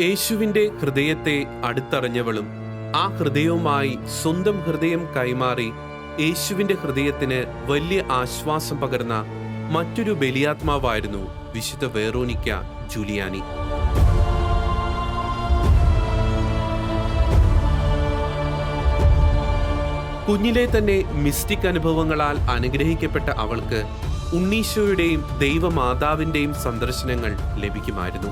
യേശുവിന്റെ ഹൃദയത്തെ അടുത്തറിഞ്ഞവളും ആ ഹൃദയവുമായി സ്വന്തം ഹൃദയം കൈമാറി യേശുവിന്റെ ഹൃദയത്തിന് വലിയ ആശ്വാസം പകർന്ന മറ്റൊരു ബലിയാത്മാവായിരുന്നു വിശുദ്ധ വേറോനിക്ക ജൂലിയാനി. കുഞ്ഞിലെ തന്നെ മിസ്റ്റിക് അനുഭവങ്ങളാൽ അനുഗ്രഹിക്കപ്പെട്ട അവൾക്ക് ഉണ്ണീശോയുടെയും ദൈവമാതാവിന്റെയും സന്ദർശനങ്ങൾ ലഭിക്കുമായിരുന്നു.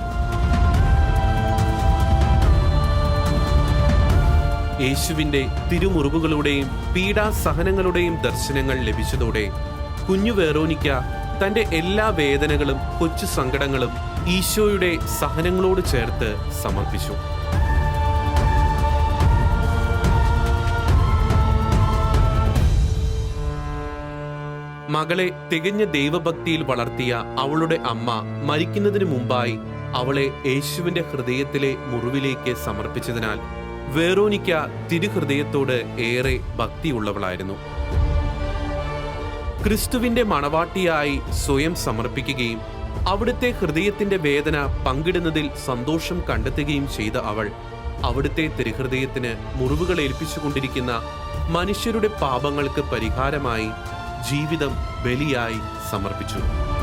യേശുവിന്റെ തിരുമുറിവുകളുടെയും പീഡാസഹനങ്ങളുടെയും ദർശനങ്ങൾ ലഭിച്ചതോടെ കുഞ്ഞു വേറോനിക്ക തന്റെ എല്ലാ വേദനകളും കൊച്ചു സങ്കടങ്ങളും ഈശോയുടെ സഹനങ്ങളോട് ചേർത്ത് സമർപ്പിച്ചു. മകളെ തികഞ്ഞ ദൈവഭക്തിയിൽ വളർത്തിയ അവളുടെ അമ്മ മരിക്കുന്നതിന് മുമ്പായി അവളെ യേശുവിന്റെ ഹൃദയത്തിലെ മുറിവിലേക്ക് സമർപ്പിച്ചതിനാൽ വേറോനിക്ക തിരുഹൃദയത്തോട് ഏറെ ഭക്തിയുള്ളവളായിരുന്നു. ക്രിസ്തുവിന്റെ മണവാട്ടിയായി സ്വയം സമർപ്പിക്കുകയും അവിടുത്തെ ഹൃദയത്തിന്റെ വേദന പങ്കിടുന്നതിൽ സന്തോഷം കണ്ടെത്തുകയും ചെയ്ത അവൾ അവിടുത്തെ തിരുഹൃദയത്തിന് മുറിവുകൾ ഏൽപ്പിച്ചുകൊണ്ടിരിക്കുന്ന മനുഷ്യരുടെ പാപങ്ങൾക്ക് പരിഹാരമായി ജീവിതം ബലിയായി സമർപ്പിച്ചു.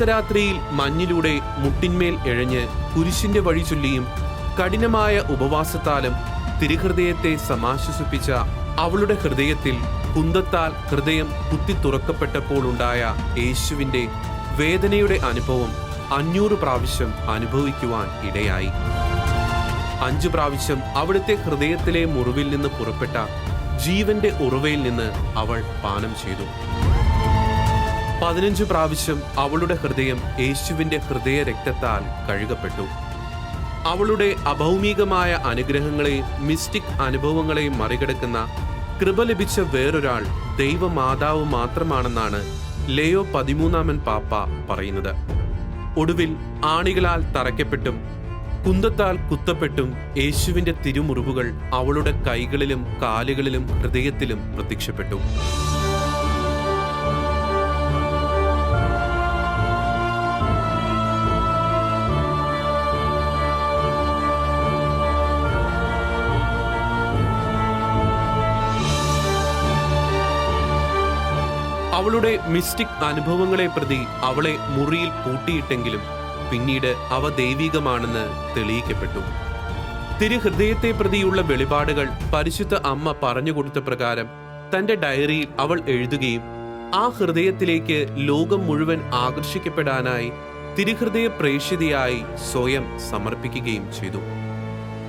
അർദ്ധരാത്രിയിൽ മഞ്ഞിലൂടെ മുട്ടിന്മേൽ എഴഞ്ഞ് കുരിശിന്റെ വഴി ചൊല്ലിയും കഠിനമായ ഉപവാസത്താലും തിരുഹൃദയത്തെ സമാശ്വസിപ്പിച്ച അവളുടെ ഹൃദയത്തിൽ കുന്തത്താൽ ഹൃദയം കുത്തി തുറക്കപ്പെട്ടപ്പോൾ ഉണ്ടായ യേശുവിന്റെ വേദനയുടെ അനുഭവം അഞ്ഞൂറ് പ്രാവശ്യം അനുഭവിക്കുവാൻ ഇടയായി. അഞ്ചു പ്രാവശ്യം അവിടുത്തെ ഹൃദയത്തിലെ മുറിവിൽ നിന്ന് പുറപ്പെട്ട ജീവന്റെ ഉറവയിൽ നിന്ന് അവൾ പാനം ചെയ്തു. പതിനഞ്ചു പ്രാവശ്യം അവളുടെ ഹൃദയം യേശുവിന്റെ ഹൃദയ രക്തത്താൽ കഴുകപ്പെട്ടു. അവളുടെ അഭൗമികമായ അനുഗ്രഹങ്ങളെയും മിസ്റ്റിക് അനുഭവങ്ങളെയും മറികടക്കുന്ന കൃപ ലഭിച്ച വേറൊരാൾ ദൈവമാതാവ് മാത്രമാണെന്നാണ് ലയോ പതിമൂന്നാമൻ പാപ്പ പറയുന്നത്. ഒടുവിൽ ആണികളാൽ തറയ്ക്കപ്പെട്ടും കുന്തത്താൽ കുത്തപ്പെട്ടും യേശുവിന്റെ തിരുമുറിവുകൾ അവളുടെ കൈകളിലും കാലുകളിലും ഹൃദയത്തിലും പ്രത്യക്ഷപ്പെട്ടു. അവളുടെ മിസ്റ്റിക് അനുഭവങ്ങളെ പ്രതി അവളെ മുറിയിൽ പൂട്ടിയിട്ടെങ്കിലും പിന്നീട് അവ ദൈവികമാണെന്ന് തെളിയിക്കപ്പെട്ടു. തിരുഹൃദയത്തെ പ്രതിയുള്ള വെളിപാടുകൾ പരിശുദ്ധ അമ്മ പറഞ്ഞുകൊടുത്ത പ്രകാരം തന്റെ ഡയറിയിൽ അവൾ എഴുതുകയും ആ ഹൃദയത്തിലേക്ക് ലോകം മുഴുവൻ ആകർഷിക്കപ്പെടാനായി തിരുഹൃദയ പ്രേക്ഷിതയായി സ്വയം സമർപ്പിക്കുകയും ചെയ്തു.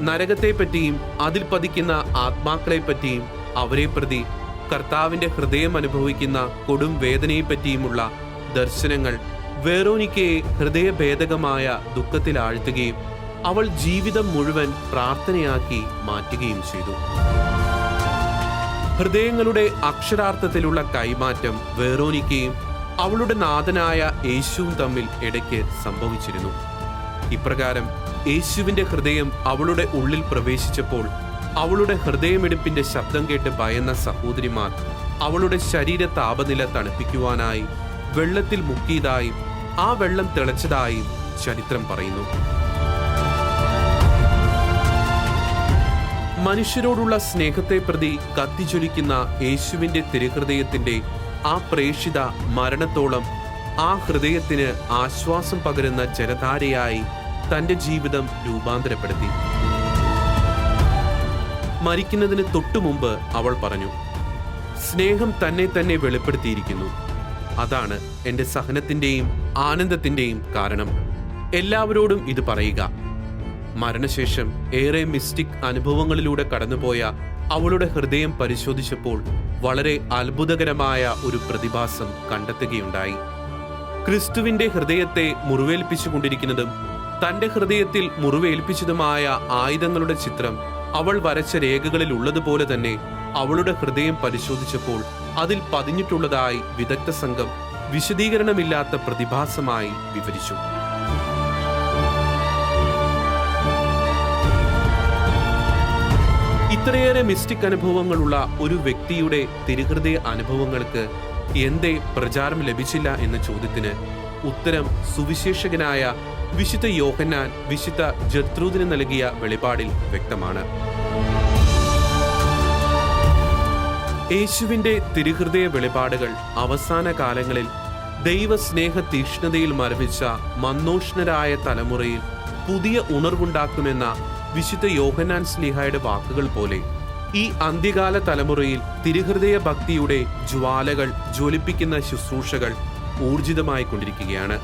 നരകത്തെപ്പറ്റിയും അതിൽ പതിക്കുന്ന ആത്മാക്കളെപ്പറ്റിയും അവരെ പ്രതി കർത്താവിന്റെ ഹൃദയം അനുഭവിക്കുന്ന കൊടും വേദനയെപ്പറ്റിയുമുള്ള ദർശനങ്ങൾ വേറോനിക്കയെ ഹൃദയഭേദകമായ ദുഃഖത്തിൽ ആഴ്ത്തുകയും അവൾ ജീവിതം മുഴുവൻ പ്രാർത്ഥനയാക്കി മാറ്റുകയും ചെയ്തു. ഹൃദയങ്ങളുടെ അക്ഷരാർത്ഥത്തിലുള്ള കൈമാറ്റം വേറോനിക്കയും അവളുടെ നാഥനായ യേശുവും തമ്മിൽ ഇടയ്ക്ക് സംഭവിച്ചിരുന്നു. ഇപ്രകാരം യേശുവിന്റെ ഹൃദയം അവളുടെ ഉള്ളിൽ പ്രവേശിച്ചപ്പോൾ അവളുടെ ഹൃദയമിടിപ്പിന്റെ ശബ്ദം കേട്ട് ഭയന്ന സഹോദരിമാർ അവളുടെ ശരീര താപനില തണുപ്പിക്കുവാനായി വെള്ളത്തിൽ മുക്കിയതായും ആ വെള്ളം തിളച്ചതായും ചരിത്രം പറയുന്നു. മനുഷ്യരോടുള്ള സ്നേഹത്തെ പ്രതി കത്തിജ്വലിക്കുന്ന യേശുവിന്റെ തിരുഹൃദയത്തിന്റെ ആ പ്രേക്ഷിത മരണത്തോളം ആ ഹൃദയത്തിന് ആശ്വാസം പകരുന്ന ജലധാരയായി തന്റെ ജീവിതം രൂപാന്തരപ്പെടുത്തി. മരിക്കുന്നതിന് തൊട്ടുമുമ്പ് അവൾ പറഞ്ഞു സ്നേഹം തന്നെ തന്നെ വെളിപ്പെടുത്തിയിരിക്കുന്നു. അതാണ് എന്റെ സഹനത്തിന്റെയും ആനന്ദത്തിന്റെയും കാരണം. എല്ലാവരോടും ഇത് പറയുക. മരണശേഷം ഏറെ മിസ്റ്റിക് അനുഭവങ്ങളിലൂടെ കടന്നുപോയ അവളുടെ ഹൃദയം പരിശോധിച്ചപ്പോൾ വളരെ അത്ഭുതകരമായ ഒരു പ്രതിഭാസം കണ്ടെത്തുകയുണ്ടായി. ക്രിസ്തുവിന്റെ ഹൃദയത്തെ മുറിവേൽപ്പിച്ചുകൊണ്ടിരിക്കുന്നതും തന്റെ ഹൃദയത്തിൽ മുറിവേൽപ്പിച്ചതുമായ ആയുധങ്ങളുടെ ചിത്രം അവൾ വരച്ച രേഖകളിൽ ഉള്ളതുപോലെ തന്നെ അവളുടെ ഹൃദയം പരിശോധിച്ചപ്പോൾ അതിൽ പതിഞ്ഞിട്ടുള്ളതായി വിദഗ്ധ സംഘം വിശദീകരണമില്ലാത്ത പ്രതിഭാസമായി വിവരിച്ചു. ഇത്രയേറെ മിസ്റ്റിക് അനുഭവങ്ങളുള്ള ഒരു വ്യക്തിയുടെ തിരുഹൃദയ അനുഭവങ്ങൾക്ക് എന്തേ പ്രചാരം ലഭിച്ചില്ല എന്ന ചോദ്യത്തിന് ഉത്തരം സുവിശേഷകനായ വിശുദ്ധ യോഹന്നാൻ വിശുദ്ധ ജത്രൂദിന് നൽകിയ വെളിപാടിൽ വ്യക്തമാണ്. യേശുവിന്റെ തിരുഹൃദയ വെളിപാടുകൾ അവസാന കാലങ്ങളിൽ ദൈവസ്നേഹ തീക്ഷ്ണതയിൽ മരവിച്ച മന്നോഷ്ണരായ തലമുറയിൽ പുതിയ ഉണർവുണ്ടാക്കുമെന്ന വിശുദ്ധ യോഹന്നാൻ സ്ലിഹായുടെ വാക്കുകൾ പോലെ ഈ അന്ത്യകാല തലമുറയിൽ തിരുഹൃദയ ഭക്തിയുടെ ജ്വാലകൾ ജ്വലിപ്പിക്കുന്ന ശുശ്രൂഷകൾ ഊർജിതമായി കൊണ്ടിരിക്കുകയാണ്